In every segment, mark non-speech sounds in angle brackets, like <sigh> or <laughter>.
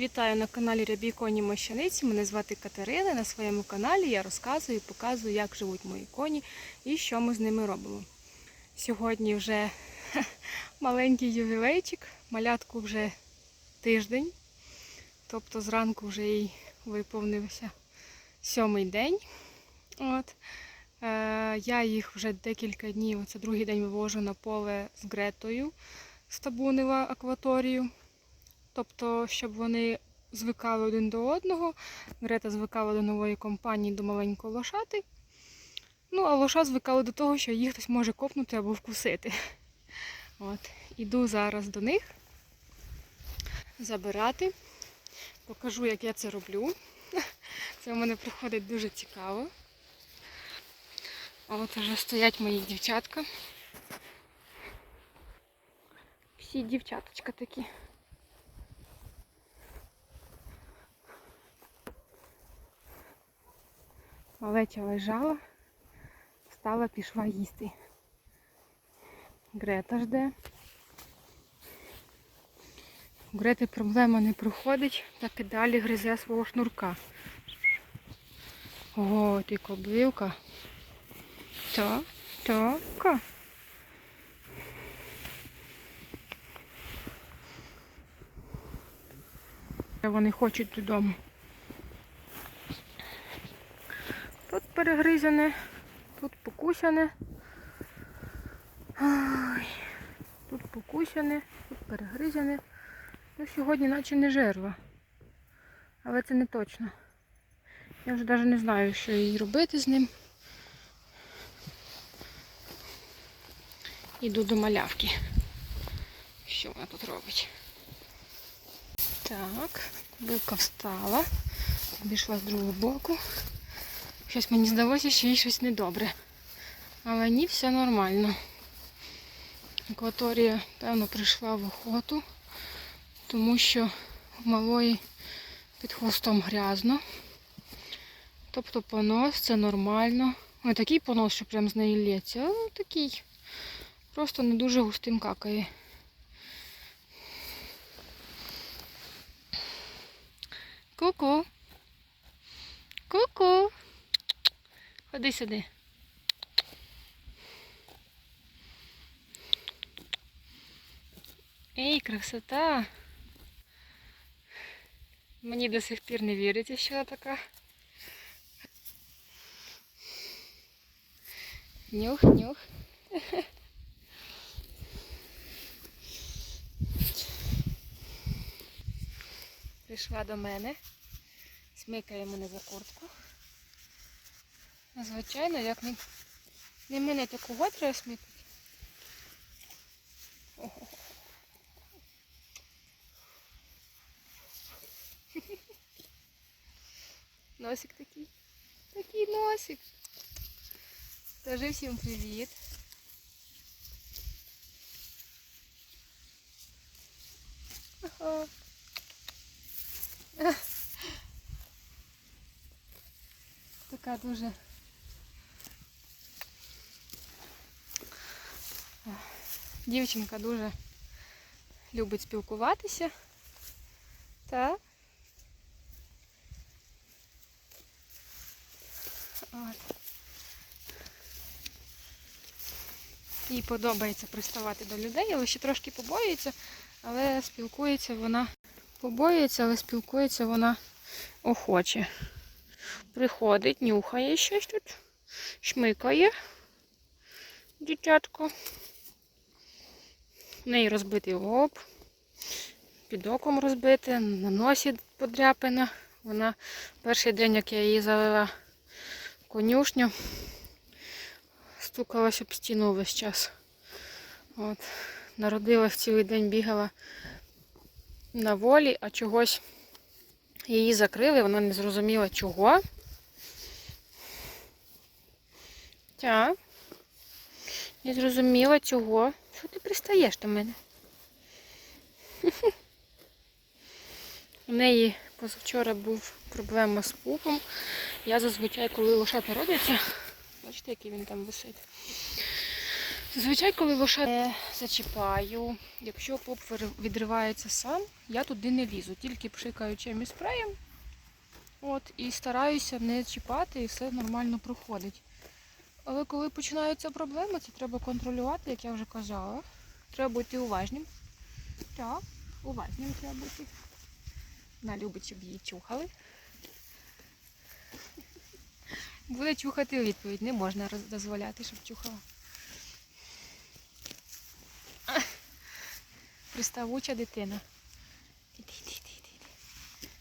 Вітаю на каналі Рябі Коні Мощаниці. Мене звати Катерина. На своєму каналі я розказую і показую, як живуть мої коні і що ми з ними робимо. Сьогодні вже маленький ювілейчик, малятку вже тиждень, тобто зранку вже їй виповнився сьомий день. От. Е, я їх вже декілька днів, це другий день вивожу на поле з Гретою з Табунева акваторію. Тобто, щоб вони звикали один до одного. Грета звикала до нової компанії, до маленького лошати. Ну, а лоша звикали до того, що їх хтось може копнути або вкусити. От. Іду зараз до них забирати. Покажу, як я це роблю. Це в мене проходить дуже цікаво. А от вже стоять мої дівчатка. Всі дівчаточка такі. Малеча лежала, встала, пішла їсти. Грета жде. У Грети проблема не проходить, так і далі гризе свого шнурка. О, ти кобилка. Так, так. Вони хочуть додому. Тут перегризане, тут покусяне. Ой, тут покусяне, тут перегризане. Ну, сьогодні наче не жерва. Але це не точно. Я вже навіть не знаю, що їй робити з ним. Іду до малявки. Що вона тут робить? Так, кобилка встала, обійшла з другого боку. Щось мені здалося, що їй щось недобре. Але ні, все нормально. Акваторія, певно, прийшла в охоту, тому що в малої під хвостом грязно. Тобто понос це нормально. Не такий понос, що прям з неї лється, а такий. Просто не дуже густим какає. Ку-ку. Ку-ку. Ходи сюди. Ей, красота. Мені до сих пір не віриться, що вона така. Нюх, нюх. Прийшла до мене, смикає мене за куртку. Звичайно, як не, не мене такого треба. Ого. Носик такий. Такий носик. Скажи всім привіт. Ага. Така дуже дівчинка дуже любить спілкуватися. Так. От. Їй подобається приставати до людей, але ще трошки побоюється, але спілкується вона побоюється, але спілкується вона охоче. Приходить, нюхає щось тут, шмикає дитятко. В неї розбитий лоб, під оком розбите, на носі подряпина. Вона перший день, як я її завела в конюшню, стукалася об стіну весь час. От. Народилась цілий день, бігала на волі, а чогось її закрили, вона не зрозуміла чого. Так. Не зрозуміла чого. Що ти пристаєш до мене? <laughs> У неї позавчора був проблема з пупом. Я зазвичай, коли лошата родяться, бачите, який він там висить. Зазвичай, коли лоша не зачіпаю, якщо поп відривається сам, я туди не лізу, тільки пшикаю чимось спреєм. От, і стараюся не чіпати, і все нормально проходить. Але коли починаються проблеми, це треба контролювати, як я вже казала. Треба бути уважним. Так, уважним треба бути. Вона любить, щоб її чухали. Буде чухати відповідь. Не можна дозволяти, щоб чухала. Приставуча дитина. Іди, іди, іди, іди.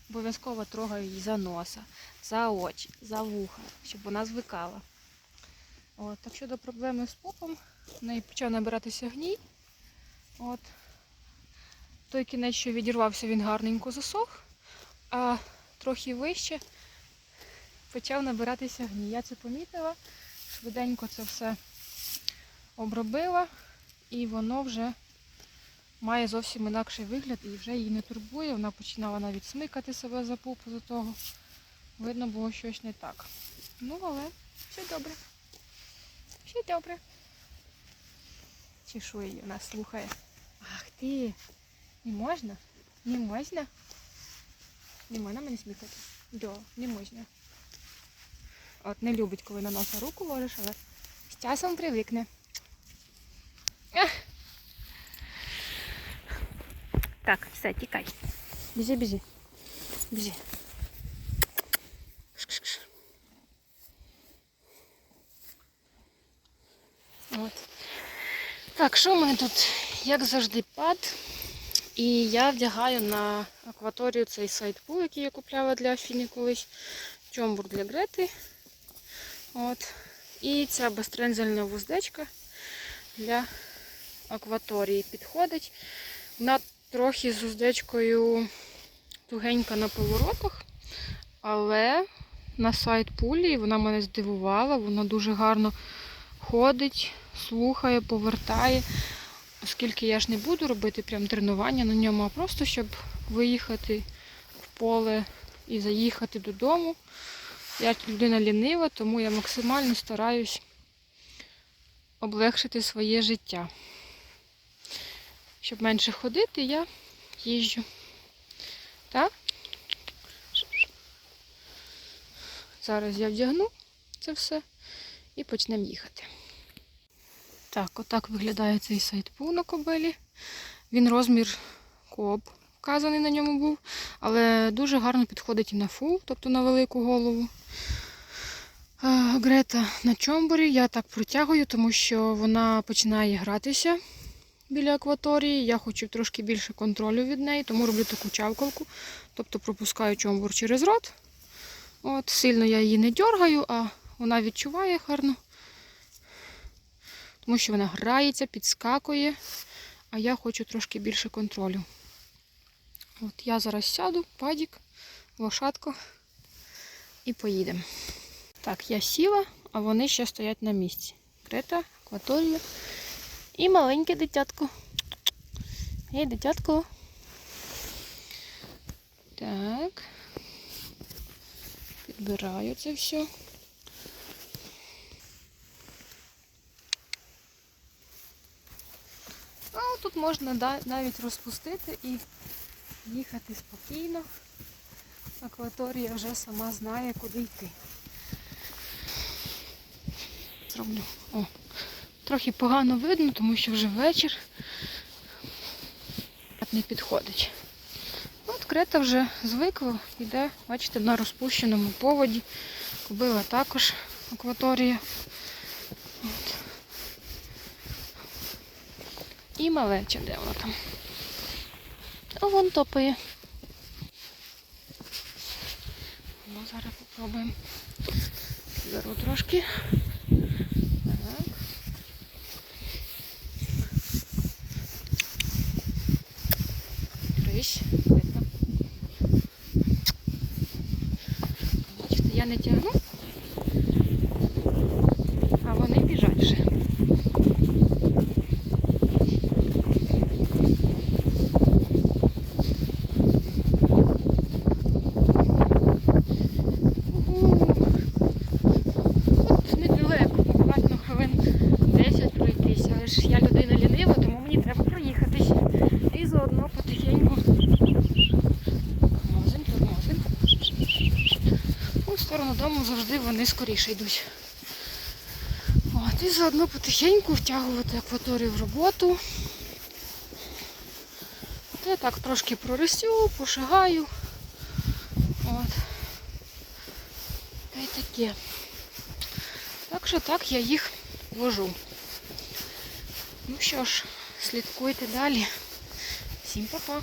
Обов'язково трогаю її за носа, за очі, за вуха, щоб вона звикала. От, так щодо проблеми з попом, в неї почав набиратися гній. От. Той кінець, що відірвався, він гарненько засох, а трохи вище почав набиратися гній. Я це помітила, швиденько це все обробила, і воно вже має зовсім інакший вигляд і вже її не турбує. Вона починала навіть смикати себе за пупу за того. Видно було щось не так. Ну, але все добре. Все добре. Чешує її, вона слухає. Ах ти! Не можна? Не можна? Не можна мене смикати? Да, не можна. От не любить, коли на носа руку ложиш, але з часом привикне. Ах. Так, все, тікай. Біжи, біжи. Біжи. Кш-кш-кш. От. Так, що в мене тут? Як завжди, пад. І я вдягаю на акваторію цей сайт-пул, який я купляла для Афіни колись. Чомбур для Грети. От. І ця безтрензельна вуздечка для акваторії підходить. Вона трохи з уздечкою тугенька на поворотах, але на сайт пулі вона мене здивувала, вона дуже гарно ходить, слухає, повертає. Оскільки я ж не буду робити прям тренування на ньому, а просто щоб виїхати в поле і заїхати додому. Я людина лінива, тому я максимально стараюсь облегшити своє життя. Щоб менше ходити, я їжджу. Так? Зараз я вдягну це все і почнемо їхати. Так, отак виглядає цей сайт-пул на кобелі. Він розмір коп вказаний на ньому був, але дуже гарно підходить і на фул, тобто на велику голову. Грета на чомбурі я так протягую, тому що вона починає гратися біля акваторії. Я хочу трошки більше контролю від неї, тому роблю таку чавкалку, тобто пропускаю чомбур через рот. От, Сильно я її не дергаю, а вона відчуває гарно тому що вона грається, підскакує, а я хочу трошки більше контролю. От Я зараз сяду, падік, лошадку і поїдемо. Так, я сіла, а вони ще стоять на місці. Крета, акваторія і маленьке дитятко. Ей, дитятко. Так. Підбираю це все. А тут можна навіть розпустити і їхати спокійно. Акваторія вже сама знає, куди йти. Зроблю. О, трохи погано видно, тому що вже вечір не підходить. От крета вже звикла, йде, бачите, на розпущеному поводі. Кобила також акваторія. І малеча, де вона там? О, вон топає. Ну, зараз попробуємо. Беру трошки. Так. Трись. Видно. Бачите, я не тягну, а вони біжать вже. Тут недалеко, буквально хвилин 10 пройтися, але сторону дому завжди вони скоріше йдуть. От, і заодно потихеньку втягувати акваторію в роботу. От я так трошки проростю, пошагаю. От. Та й таке. Так що так я їх вожу. Ну що ж, слідкуйте далі. Всім па-па.